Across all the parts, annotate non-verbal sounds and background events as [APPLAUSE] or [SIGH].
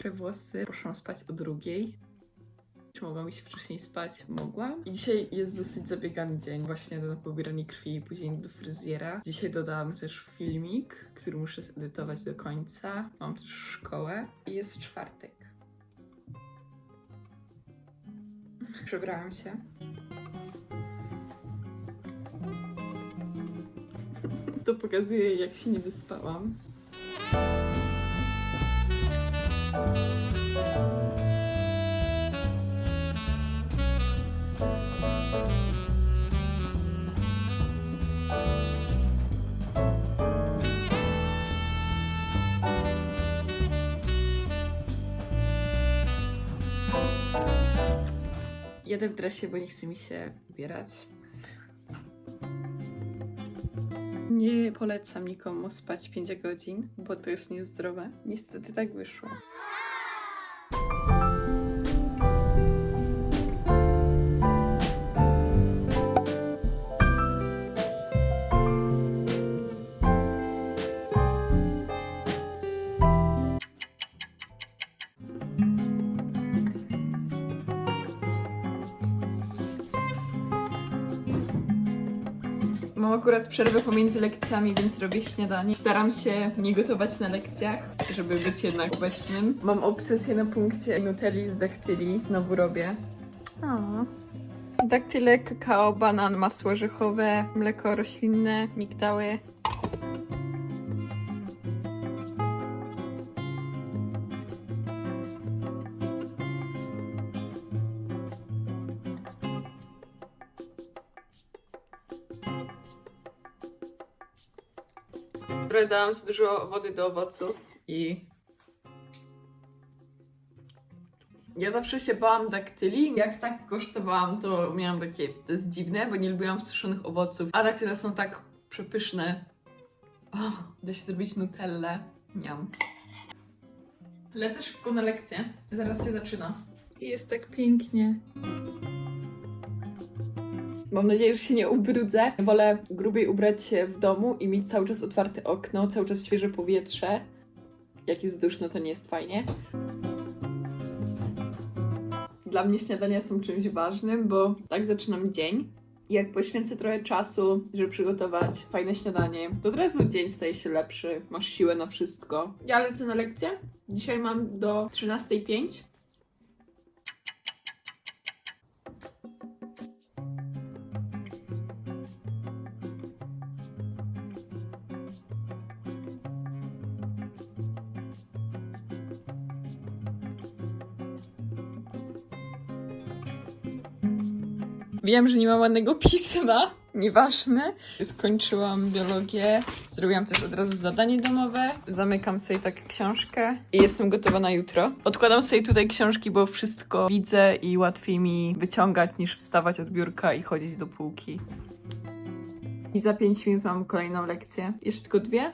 mokre włosy. Poszłam spać o drugiej. Czy mogłam iść wcześniej spać? Mogłam. I dzisiaj jest dosyć zabiegany dzień. Właśnie na pobieranie krwi i później do fryzjera. Dzisiaj dodałam też filmik, który muszę zedytować do końca. Mam też szkołę. I jest czwartek. Przebrałam się. [LAUGHS] To pokazuje, jak się nie wyspałam. Jadę w dresie, bo nie chce mi się ubierać. Nie polecam nikomu spać 5 godzin, bo to jest niezdrowe. Niestety tak wyszło. Mam akurat przerwę pomiędzy lekcjami, więc robię śniadanie. Staram się nie gotować na lekcjach, żeby być jednak obecnym. Mam obsesję na punkcie nutelli z daktyli. Znowu robię. O. Daktyle, kakao, banan, masło orzechowe, mleko roślinne, migdały. Trochę dałam dużo wody do owoców i... Ja zawsze się bałam daktyli. Jak tak kosztowałam, to miałam takie... To jest dziwne, bo nie lubiłam suszonych owoców. A daktyle są tak przepyszne. O, da się zrobić nutellę. Niam. Lecę szybko na lekcję. Zaraz się zaczyna. I jest tak pięknie. Mam nadzieję, że się nie ubrudzę. Wolę grubiej ubrać się w domu i mieć cały czas otwarte okno, cały czas świeże powietrze. Jak jest duszno, to nie jest fajnie. Dla mnie śniadania są czymś ważnym, bo tak zaczynam dzień. Jak poświęcę trochę czasu, żeby przygotować fajne śniadanie, to od razu dzień staje się lepszy, masz siłę na wszystko. Ja lecę na lekcję. Dzisiaj mam do 13.05. Wiem, że nie mam ładnego pisma. [LAUGHS] Nieważne. Skończyłam biologię. Zrobiłam też od razu zadanie domowe. Zamykam sobie tak książkę i jestem gotowa na jutro. Odkładam sobie tutaj książki, bo wszystko widzę i łatwiej mi wyciągać niż wstawać od biurka i chodzić do półki. I za 5 minut mam kolejną lekcję. Jeszcze tylko dwie.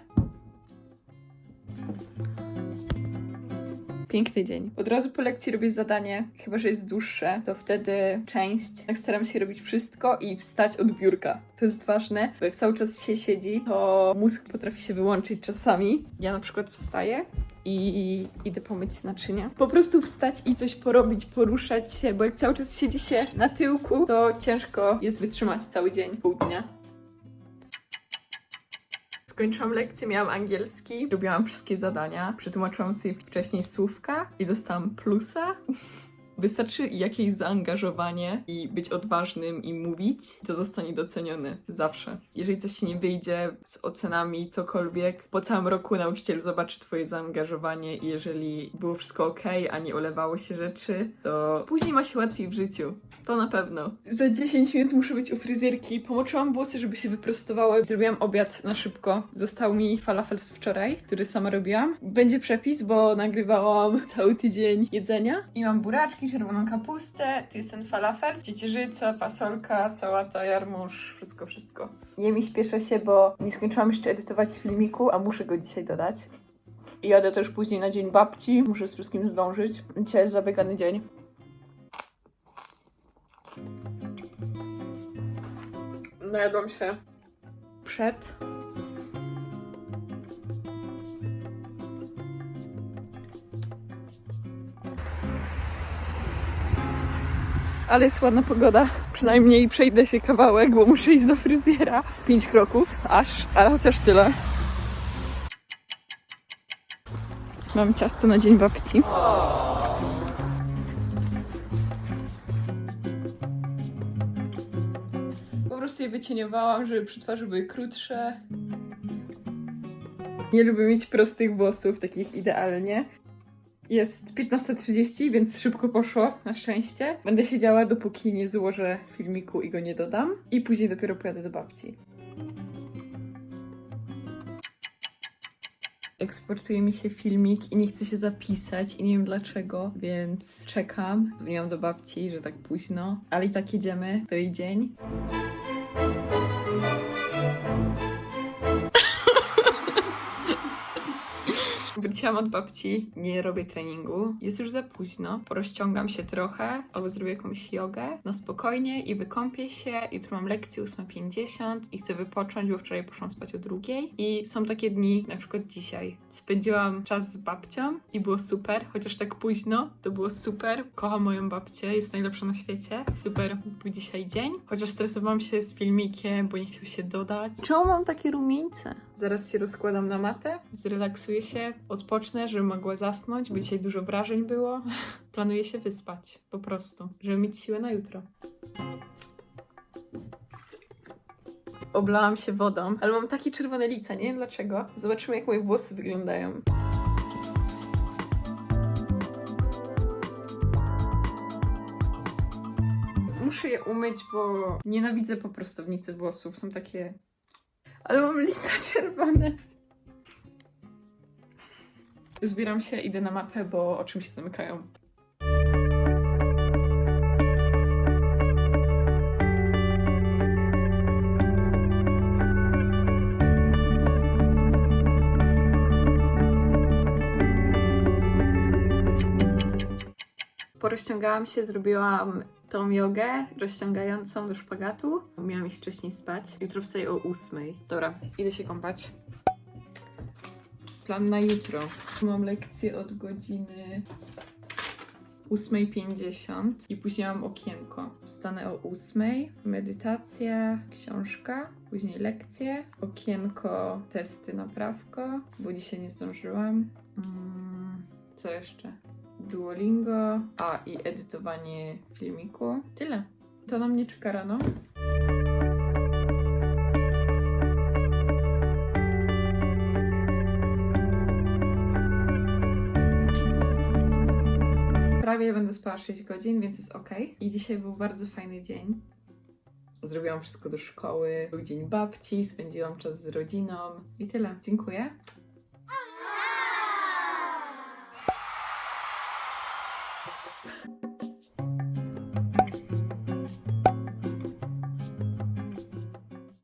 Piękny dzień. Od razu po lekcji robię zadanie, chyba że jest dłuższe, to wtedy część. Tak staram się robić wszystko i wstać od biurka. To jest ważne, bo jak cały czas się siedzi, to mózg potrafi się wyłączyć czasami. Ja na przykład wstaję i idę pomyć naczynia. Po prostu wstać i coś porobić, poruszać się, bo jak cały czas siedzi się na tyłku, to ciężko jest wytrzymać cały dzień, pół dnia. Skończyłam lekcję, miałam angielski, robiłam wszystkie zadania, przetłumaczyłam sobie wcześniej słówka i dostałam plusa. Wystarczy jakieś zaangażowanie i być odważnym i mówić, to zostanie doceniony zawsze. Jeżeli coś się nie wyjdzie z ocenami, cokolwiek, po całym roku nauczyciel zobaczy Twoje zaangażowanie i jeżeli było wszystko ok, a nie olewało się rzeczy, to później ma się łatwiej w życiu. To na pewno. Za 10 minut muszę być u fryzjerki. Pomoczyłam włosy, żeby się wyprostowały. Zrobiłam obiad na szybko. Został mi falafel z wczoraj, który sama robiłam. Będzie przepis, bo nagrywałam cały tydzień jedzenia. I mam buraczki, czerwoną kapustę, tu jest ten falafel, ciecierzyca, fasolka, sałata, jarmuż, wszystko, wszystko. Jem i śpieszę się, bo nie skończyłam jeszcze edytować filmiku, a muszę go dzisiaj dodać. I jadę też później na dzień babci, muszę z wszystkim zdążyć. Dzisiaj jest zabiegany dzień. Najadłam się przed. Ale jest ładna pogoda. Przynajmniej przejdę się kawałek, bo muszę iść do fryzjera. Pięć kroków, aż, ale chociaż tyle. Mam ciasto na dzień babci. Po prostu je wycieniowałam, żeby przy twarzy były krótsze. Nie lubię mieć prostych włosów, takich idealnie. Jest 15.30, więc szybko poszło, na szczęście. Będę siedziała, dopóki nie złożę filmiku i go nie dodam. I później dopiero pojadę do babci. Eksportuje mi się filmik i nie chce się zapisać i nie wiem dlaczego, więc czekam. Dzwoniłam do babci, że tak późno, ale i tak jedziemy, to dzień. [LAUGHS] Wróciłam od babci, nie robię treningu. Jest już za późno. Porozciągam się trochę, albo zrobię jakąś jogę na spokojnie i wykąpię się. Jutro mam lekcję 8.50 i chcę wypocząć, bo wczoraj poszłam spać o drugiej. I są takie dni, na przykład dzisiaj. Spędziłam czas z babcią i było super, chociaż tak późno, to było super. Kocham moją babcię, jest najlepsza na świecie. Super był dzisiaj dzień. Chociaż stresowałam się z filmikiem, bo nie chciał się dodać. Czemu mam takie rumieńce? Zaraz się rozkładam na matę, zrelaksuję się, odpocznę, żeby mogła zasnąć, bo dzisiaj dużo wrażeń było. [LAUGHS] Planuję się wyspać, po prostu, żeby mieć siłę na jutro. Oblałam się wodą, ale mam takie czerwone lice, nie wiem dlaczego. Zobaczymy, jak moje włosy wyglądają. Muszę je umyć, bo nienawidzę po prostownicy włosów. Są takie. Ale mam lica [LAUGHS] czerwone. Zbieram się, idę na mapę, bo oczy mi się zamykają. Porozciągałam się, zrobiłam tą jogę rozciągającą do szpagatu. Miałam iść wcześniej spać. Jutro wstaję o ósmej. Dobra, idę się kąpać. Plan na jutro. Mam lekcję od godziny 8.50 i później mam okienko. Wstanę o 8.00, medytacja, książka, później lekcje, okienko, testy, naprawko, bo dzisiaj nie zdążyłam. Mm, co jeszcze? Duolingo, a i edytowanie filmiku. Tyle. To na mnie czeka rano. Prawie będę spała 6 godzin, więc jest ok. I dzisiaj był bardzo fajny dzień. Zrobiłam wszystko do szkoły, był dzień babci, spędziłam czas z rodziną i tyle. Dziękuję.